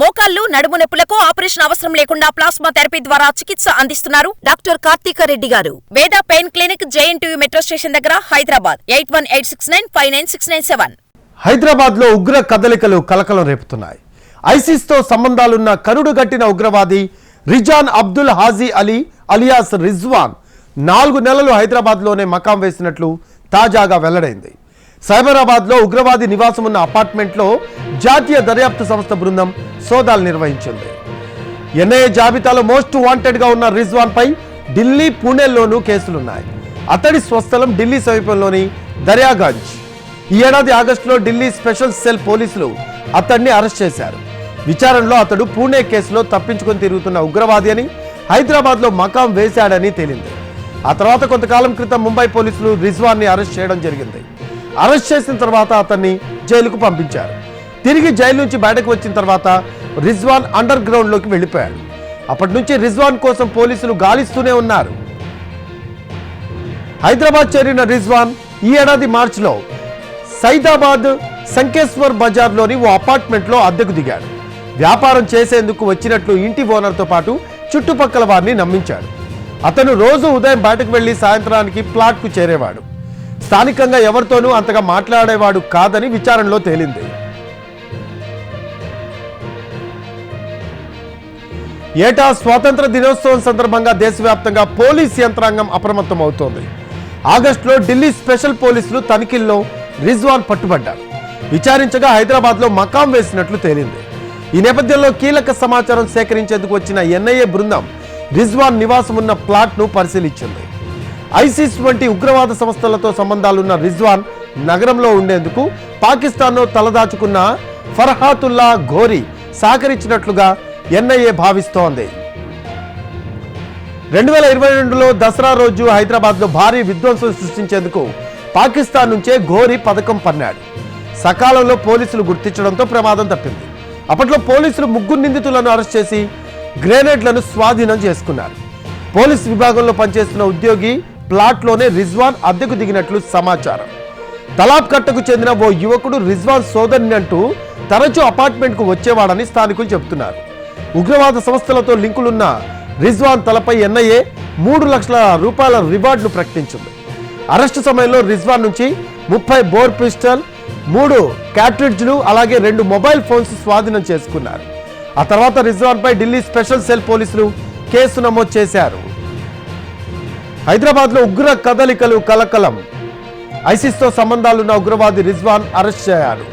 మోకాళ్ళు నడుము నొప్పులకు ఆపరేషన్ అవసరం లేకుండా ప్లాస్మా థెరపీ ద్వారా చికిత్స అందిస్తున్నారు doctor Karthika Reddy garu. Veda pain clinic JNTU metro station దగ్గర Hyderabad. Eight one eight six nine five nine six nine seven. హైదరాబాద్లో ఉగ్ర కదలికలు కలకలం రేపుతున్నాయి. ఐసిస్తో సంబంధాలున్న కరుడు గట్టిన ఉగ్రవాది రిజాన్ అబ్దుల్ హాజీ అలీ అలియాస్ రిజ్వాన్ నాలుగు నెలలు హైదరాబాద్లోనే మకాం వేసినట్లు తాజాగా వెల్లడైంది. సైబరాబాద్లో ఉగ్రవాది నివాసం ఉన్న అపార్ట్మెంట్లో జాతీయ దర్యాప్తు సంస్థ బృందం సోదాలు నిర్వహించింది. ఎన్ఐఏ జాబితాలో మోస్ట్ వాంటెడ్గా ఉన్న రిజ్వాన్ పై ఢిల్లీ పూణేలోనూ కేసులున్నాయి. అతడి స్వస్థలం ఢిల్లీ సమీపంలోని దర్యాగంజ్. ఈ ఏడాది ఆగస్టులో ఢిల్లీ స్పెషల్ సెల్ పోలీసులు అతన్ని అరెస్ట్ చేశారు. విచారణలో అతడు పూణే కేసులో తప్పించుకొని తిరుగుతున్న ఉగ్రవాది అని హైదరాబాద్లో మకాం వేశాడని తేలింది. ఆ తర్వాత కొంతకాలం క్రితం ముంబై పోలీసులు రిజ్వాన్ని అరెస్ట్ చేయడం జరిగింది. అరెస్ట్ చేసిన తర్వాత అతన్ని జైలుకు పంపించారు. తిరిగి జైలు నుంచి బయటకు వచ్చిన తర్వాత రిజ్వాన్ అండర్ గ్రౌండ్లోకి వెళ్ళిపోయాడు. అప్పటి నుంచి రిజ్వాన్ కోసం పోలీసులు గాలిస్తూనే ఉన్నారు. హైదరాబాద్ చేరిన రిజ్వాన్ ఈ ఏడాది మార్చిలో సైదాబాద్ సంకేశ్వర్ బజార్లోని ఓ అపార్ట్మెంట్లో అద్దెకు దిగాడు. వ్యాపారం చేసేందుకు వచ్చినట్లు ఇంటి ఓనర్తో పాటు చుట్టుపక్కల వారిని నమ్మించాడు. అతను రోజు ఉదయం బయటకు వెళ్ళి సాయంత్రానికి ప్లాట్కు చేరేవాడు. స్థానికంగా ఎవరితోనూ అంతగా మాట్లాడేవాడు కాదని విచారణలో తేలింది. ఏటా స్వాతంత్ర దినోత్సవం సందర్భంగా దేశవ్యాప్తంగా పోలీస్ యంత్రాంగం అప్రమత్తం అవుతోంది ఆగస్టులో ఢిల్లీ స్పెషల్ పోలీసులు తనిఖీల్లో రిజ్వాన్ పట్టుబడ్డారు. విచారించగా హైదరాబాద్లో మకాం వేసినట్లు తేలింది. ఈ నేపథ్యంలో కీలక సమాచారం సేకరించేందుకు వచ్చిన ఎన్ఐఏ బృందం రిజ్వాన్ నివాసం ఉన్న ప్లాట్ను పరిశీలించింది. ఐసిస్ వంటి ఉగ్రవాద సంస్థలతో సంబంధాలున్న రిజ్వాన్ నగరంలో ఉండేందుకు పాకిస్తాన్లో తలదాచుకున్న ఫర్హాతుల్లా ఘోరీ సహకరించినట్లుగా ఎన్ఐఏ భావిస్తోంది. రెండు వేల ఇరవై రెండులో దసరా రోజు హైదరాబాద్లో భారీ విధ్వంసం సృష్టించేందుకు పాకిస్తాన్ నుంచే ఘోరీ పథకం పన్నాడు. సకాలంలో పోలీసులు గుర్తించడంతో ప్రమాదం తప్పింది. అప్పట్లో పోలీసులు ముగ్గురు నిందితులను అరెస్ట్ చేసి గ్రెనేడ్లను స్వాధీనం చేసుకున్నారు. పోలీస్ విభాగంలో పనిచేస్తున్న ఉద్యోగి ప్లాట్లోనే రిజ్వాన్ అద్దెకు దిగినట్లు సమాచారం. తలాబ్ కట్టకు చెందిన ఓ యువకుడు రిజ్వాన్ సోదరిని అంటూ తరచూ అపార్ట్మెంట్కు వచ్చేవాడని స్థానికులు చెబుతున్నారు. ఉగ్రవాద సంస్థలతో లింకులున్న రిజ్వాన్ తలపై ఎన్ఐఏ మూడు లక్షల రూపాయల రివార్డును ప్రకటించింది. అరెస్టు సమయంలో రిజ్వాన్ నుంచి ముప్పై బోర్ పిస్టల్ మూడు క్యాట్రిడ్జ్లు అలాగే రెండు మొబైల్ ఫోన్స్ స్వాధీనం చేసుకున్నారు. ఆ తర్వాత రిజ్వాన్పై ఢిల్లీ స్పెషల్ సెల్ పోలీసులు కేసు నమోదు చేశారు. హైదరాబాద్లో ఉగ్ర కదలికలు కలకలం. ఐసిస్తో సంబంధాలున్న ఉగ్రవాది రిజ్వాన్ అరెస్ట్ చేశారు